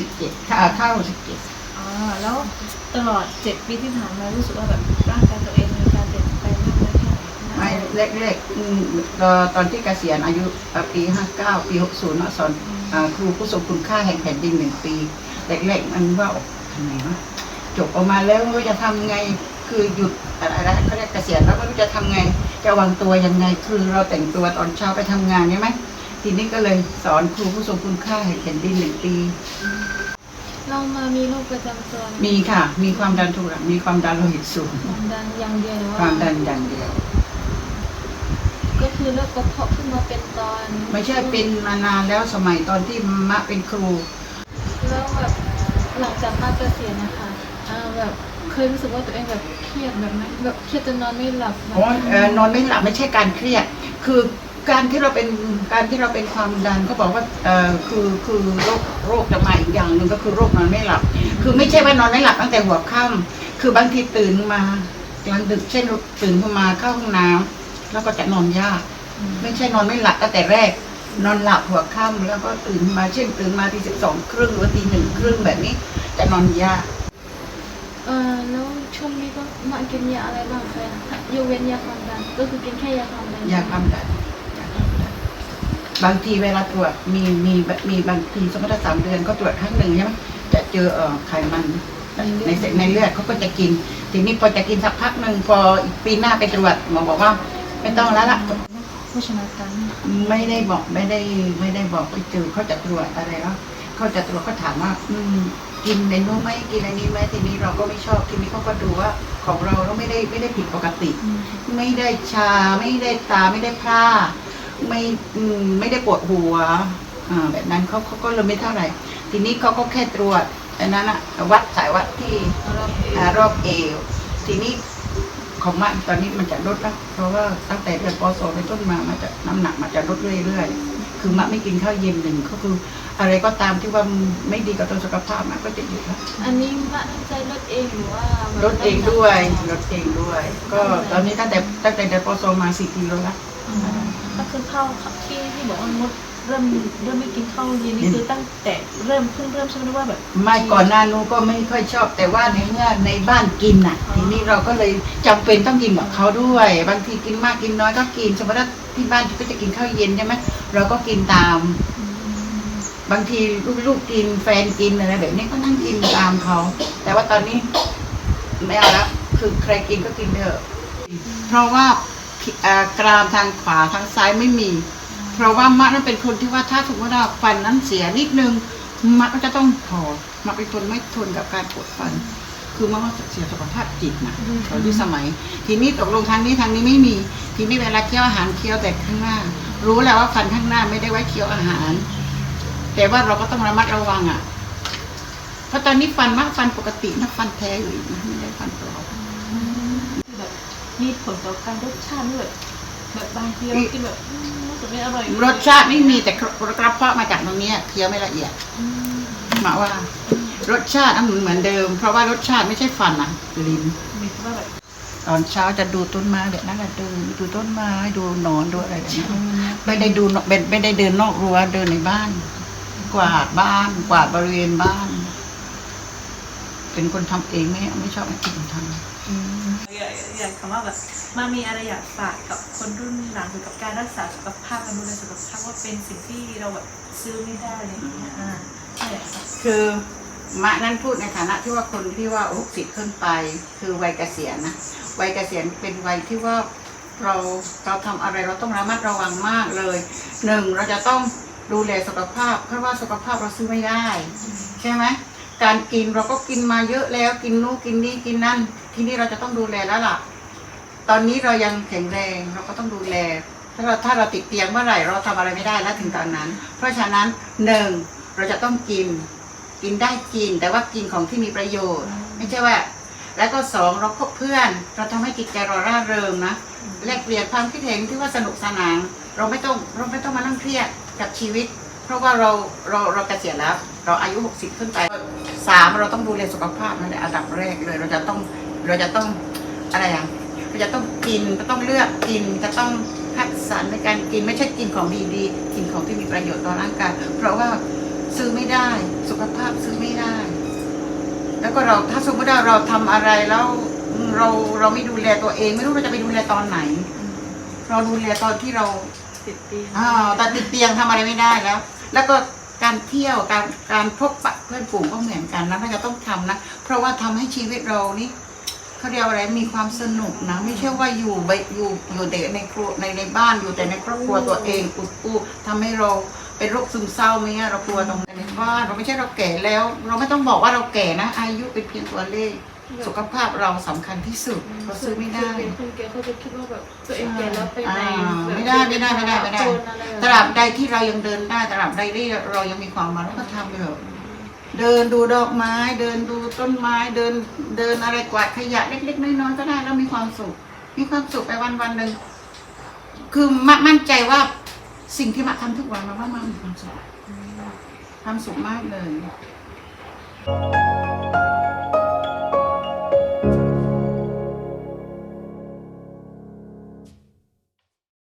สิบเจ็ดถ้าเข้าสิบเจ็ดอ๋อแล้วตลอดเจ็ดปีที่ผ่านมารู้สึกว่าแบบร่างกายตัวเองมีการเปลี่ยนแปลงมากน้อยแค่ไหนไม่แรกๆอืมตอนตอนที่เกษียณอายุเอ่อปีห้าเก้าปีหกศูนย์สอนอ่าครูผู้ทรงคุณค่าแห่งแผ่นดินหนึ่งปีแรกๆมันว่าโอ้ทำไงวะจบออกมาแล้วไม่รู้จะทำไงคือหยุดอะไรนะเขาเรียกเกษียณแล้วไม่รู้จะทำไง จะวางตัวยังไงคือเราแต่งตัวตอนเช้าไปทำงานใช่ไหม ทีนี้ก็เลยสอนครูผู้ทรงคุณค่าแห่งแผ่นดินหนึ่งปี เรามามีโรคประจำตัวไหมีค่ะ มีความดันทุรังมีความดันโลหิตสูง ความดันอย่างเดียวหรือว่าความดันอย่างเดียว ก็คือโรคกระเพาะขึ้นมาเป็นตอนไม่ใช่เป็นมานานแล้วสมัยตอนที่มะเป็นครู แล้วแบบหลังจากมาเกษียณนะคะอ่าแบบเคยรู้สึกว่าตัวเองแบบเครียดแบบไหมแบบเครียดจนนอนไม่หลับแบบ อ๋อเอ่อนอนไม่หลับไม่ใช่การเครียด คือ การที่เราเป็นการที่เราเป็นความดันเขาบอกว่าเอ่อคือคือโรคโรคจะมาอีกอย่างหนึ่งก็คือโรคนอนไม่หลับ คือไม่ใช่ว่านอนไม่หลับตั้งแต่หัวค่ำคือบางทีตื่นมากลางดึกเช่นตื่นขึ้นมาเข้าห้องน้ำแล้วก็จะนอนยากอืมไม่ใช่นอนไม่หลับตั้งแต่แรก นอนหลับหัวค่ำแล้วก็ตื่นมาเช่นตื่นมาทีสิบสองครึ่งหรือตีหนึ่งครึ่งแบบนี้ จะนอนยากเออแล้วช่วงนี้ก็มากินยาอะไรบ้างคะยกเว้นยาความดันก็คือกินแค่ยาความดันยาความดันยาความดัน บางทีเวลาตรวจมีมีมีบางทีสมมติว่าสามเดือนก็ตรวจครั้งหนึ่งใช่ไหมจะเจอเอ่อไขมันในเส้นในเลือดเขาก็จะกิน ทีนี้พอจะกินสักพักหนึ่งพออีกปีหน้าไปตรวจหมอบอกว่า ไม่ต้องแล้วล่ะผู้ชนะกันไม่ได้บอกไม่ได้ไม่ได้บอกไปเจอเขาจะตรวจอะไรแล้วเขาจะตรวจเขาถามว่า อืมกินในนู้นไหมกินอันนี้ไหมทีนี้เราก็ไม่ชอบทีนี้เขาก็ดูว่าของเราเราไม่ได้ไม่ได้ผิดปกติ ไม่ได้ชาไม่ได้ตาไม่ได้พร่า ไม่อืมไม่ได้ปวดหัวอ่าแบบนั้นเขาเขาก็เลยไม่เท่าไหร่ ทีนี้เขาก็แค่ตรวจอันนั้นอะวัดสายวัดที่อ่ารอบเอว ทีนี้ของมันตอนนี้มันจะลดแล้วเพราะว่าตั้งแต่เดือนปศเป็นต้นมามันจะน้ำหนักมันจะลดเรื่อยๆ คือมะไม่กินข้าวเย็นหนึ่งก็คือ อะไรก็ตามที่ว่าไม่ดีกับตัวสุขภาพมันก็จะหยุดแล้วอันนี้มาใจลดเองหรือว่าแบบลดเองด้วยลดเองด้วย ก็ตอนนี้ตั้งแต่ตั้งแต่เดือนปศมาสี่กิโลแล้วอ๋อ ก็คือข้าวที่ที่บอกว่างดเริ่มเริ่มไม่กินข้าวเย็นนี่คือตั้งแต่เริ่มเพิ่งเริ่มใช่ไหมหรือว่าแบบไม่ก่อนหน้านู้นก็ไม่ค่อยชอบ แต่ว่าในเมื่อในบ้านกินน่ะ ทีนี้เราก็เลยจำเป็นต้องกินกับเขาด้วย บางทีกินมากกินน้อยก็กินสมมติว่าที่บ้านก็จะกินข้าวเย็นใช่ไหมเราก็กินตาม บางทีลูกๆกินแฟนกินอะไรแบบนี้ก็นั่งกินตามเขาแต่ว่าตอนนี้ไม่เอาแล้วคือใครกินก็กินเถอะเพราะว่าเอ่อ กรามทางขวาทางซ้ายไม่มี เพราะว่ามะนั้นเป็นคนที่ว่าถ้าสมมติว่าฟันนั้นเสียนิดนึงมะก็จะต้องถอดมะเป็นคนไม่ทนกับการปวดฟัน คือมะว่าเสียสุขภาพจิตนะตอนที่สมัย ทีนี้ตกลงทางนี้ทางนี้ไม่มี ทีนี้เวลาเคี้ยวอาหารเคี้ยวแต่ข้างหน้า รู้แล้วว่าฟันข้างหน้าไม่ได้ไว้เคี้ยวอาหาร แต่ว่าเราก็ต้องระมัดระวังอะเพราะตอนนี้ฟันมากฟันปกตินะฟันแท้อยู่นะไม่ได้ฟันปลอม มีผลต่อการรสชาติด้วยแบบบางทีเรากินแบบอืมรู้สึกไม่อร่อยรสชาติไม่มีแต่กระเพาะมาจากตรงเนี้ยเคี้ยวไม่ละเอียดอืมหมายว่า รสชาติอันเหมือนเดิม เพราะว่ารสชาติไม่ใช่ฟันอะลิ้น มีว่าแบบตอนเช้าจะดูต้นไม้แบบนั้นแหละดูดูต้นไม้ดูหนอนดูอะไรแบบนี้อืมไม่ได้ดูนอกไม่ไม่ได้เดินนอกรั้วเดินในบ้าน กวาดบ้านกวาดบริเวณบ้าน เป็นคนทำเองไม่ไม่ชอบให้คนอื่นทำอืม อยากอยากคำว่าแบบมามีอะไรอยากฝากกับคนรุ่นหลังเกี่ยวกับการรักษาสุขภาพการดูแลสุขภาพว่าเป็นสิ่งที่เราแบบซื้อไม่ได้อะไรอย่างเงี้ยอ่าใช่ค่ะคือมะนั้นพูดในฐานะที่ว่าคนที่ว่าหกสิบขึ้นไป คือวัยเกษียณนะวัยเกษียณเป็นวัยที่ว่าเราเราทำอะไรเราต้องระมัดระวังมากเลยหนึ่งเราจะต้องดูแลสุขภาพ เพราะว่าสุขภาพเราซื้อไม่ได้ ใช่ไหมการกินเราก็กินมาเยอะแล้วกินนู่นกินนี่กินนั่น ทีนี้เราจะต้องดูแลแล้วล่ะ ตอนนี้เรายังแข็งแรงเราก็ต้องดูแล ถ้าเราถ้าเราติดเตียงเมื่อไหร่เราทำอะไรไม่ได้แล้วถึงตอนนั้น เพราะฉะนั้นหนึ่งเราจะต้องกิน กินได้กิน แต่ว่ากินของที่มีประโยชน์ ไม่ใช่ว่า แล้วก็สองเราคบเพื่อน เราทำให้จิตใจเราร่าเริงนะแลกเปลี่ยนความคิดเห็นที่ว่าสนุกสนานเราไม่ต้องเราไม่ต้องมานั่งเครียดกับชีวิต เพราะว่าเราเราเราเกษียณแล้ว เราอายุ 60 ขึ้นไปสามเราต้องดูแลสุขภาพนั่นแหละอันดับแรกเลย เราจะต้อง เราจะต้องอะไรอะเราจะต้องกินจะต้องเลือกกินจะต้องคัดสรรในการกินไม่ใช่กินของดีๆกินของที่มีประโยชน์ต่อร่างกายเพราะว่าซื้อไม่ได้สุขภาพซื้อไม่ได้ แล้วก็เราถ้าสมมติว่าเราทำอะไรแล้วเราเราไม่ดูแลตัวเอง ไม่รู้เราจะไปดูแลตอนไหน เราดูแลตอนที่เราติดตีนอ่าแต่ติดเตียงทำอะไรไม่ได้แล้ว แล้วก็การเที่ยวการการพบปะเพื่อนฝูงก็เหมือนกันนะเราจะต้องทำนะ เพราะว่าทำให้ชีวิตเรานี่ เขาเรียกอะไรมีความสนุกนะไม่ใช่ว่าอยู่ไปอยู่อยู่แต่ในครัวในในบ้านอยู่แต่ในครอบครัวตัวเองอุดอู้ทำให้เราเป็นโรคซึมเศร้าไหมอะเรากลัวตรงในบ้านเราไม่ใช่เราแก่แล้ว เราไม่ต้องบอกว่าเราแก่นะ อายุเป็นเพียงตัวเลข สุขภาพเราสำคัญที่สุดเราซื้อไม่ได้เป็นคนแก่เขาจะคิดว่าแบบตัวเองแก่แล้วไปไหนอ่าแบบไม่ได้ไม่ได้ไม่ได้ไม่ได้ จนอะไรแบบตราบใดที่เรายังเดินได้ตราบใดที่เรายังมีความหวังเราก็ทำไปเถอะ เดินดูดอกไม้ เดินดูต้นไม้เดินเดินอะไรกวาดขยะเล็กๆน้อยๆก็ได้แล้วมีความสุข มีความสุขไปวันวันๆหนึ่งคือมั่นใจว่าสิ่งที่มาทำทุกวันมาว่ามามีความสุขความสุขมากเลย